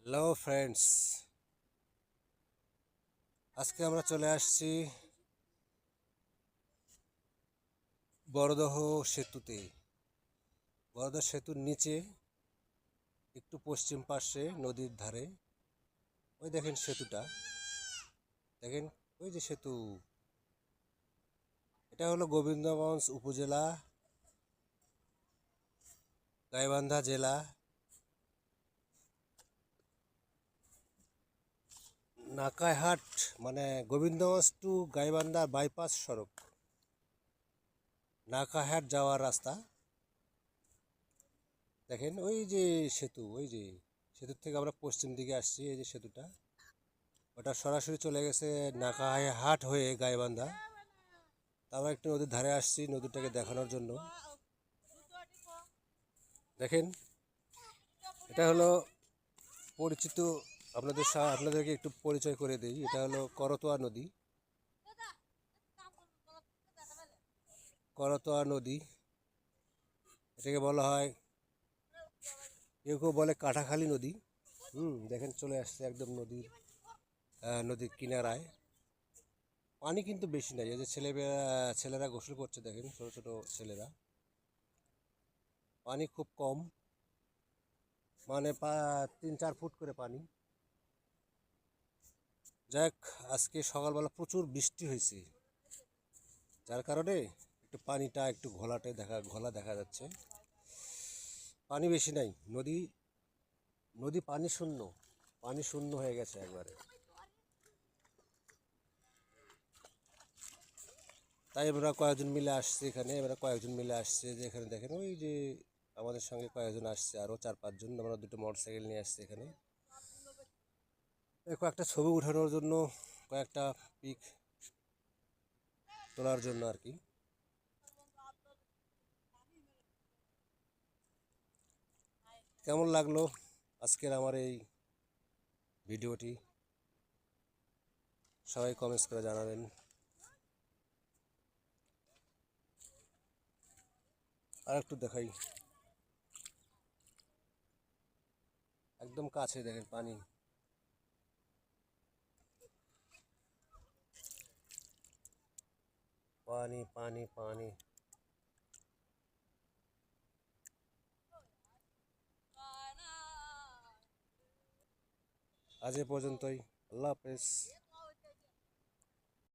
Hello friends আজকে আমরা চলে আসছি বড়দহ সেতুতে। বড়দহ সেতুর নিচে, একটু পশ্চিম পাশে নদীর ধারে। ওই দেখেন সেতুটা। দেখেন, ওই যে সেতু। এটা হলো গোবিন্দগঞ্জ উপজেলা, গাইবান্ধা জেলা। নাকাইহাট মানে গোবিন্দগঞ্জ টু গাইবান্ধা বাইপাস সড়ক। নাকাহাট যাওয়ার রাস্তা। দেখেন, ওই যে সেতু, ওই যে সেতুর থেকে আমরা পশ্চিম দিকে আসছি, এই যে সেতুটা। ওটা সরাসরি চলে গেছে নাকাহাট হয়ে গাইবান্ধা। আমরা একটু নদীর ধারে আসছি, নদীটাকে দেখানোর জন্য। দেখেন, এটা হলো পরিচিত আপনাদের আপনাদেরকে একটু পরিচয় করে দিই। এটা হলো করতোয়া নদী। করতোয়া নদী, এটাকে বলা হয় কেউ কেউ বলে কাঁটাখালি নদী। হুম, দেখেন চলে আসছে একদম নদীর নদীর কিনারায়। পানি কিন্তু বেশি নাই, এই যে ছেলে ছেলেরা গোসল করছে দেখেন, ছোটো ছোটো ছেলেরা। পানি খুব কম মানে পা, তিন চার ফুট করে পানি। যাক, আজকে সকালবেলা প্রচুর বৃষ্টি হয়েছে। যার কারণে একটু পানিটা, একটু ঘোলাটে দেখা, ঘোলা দেখা যাচ্ছে। পানি বেশি নাই, নদী নদী পানি শূন্য পানি শূন্য হয়ে গেছে একবারে। তাই আমরা কয়েকজন মিলে আসছে এখানে, আমরা কয়েকজন মিলে আসছে যে এখানে দেখেন, ওই যে আমাদের সঙ্গে কয়েকজন আসছে, আরও চার পাঁচজন, আমরা দুটো মোটর সাইকেল নিয়ে আসছি এখানে। কয়েকটা ছবি উঠানোর জন্য কয়েকটা পিক তোলার জন্য আর কি। কেমন লাগল আজকের আমার এই ভিডিওটি? সবাই কমেন্টস করে জানাবেন। আর একটু দেখাই। একদম কাছে দেখেন পানি। পানি পানি পানি আজ এ পর্যন্তই আল্লাহ হাফেজ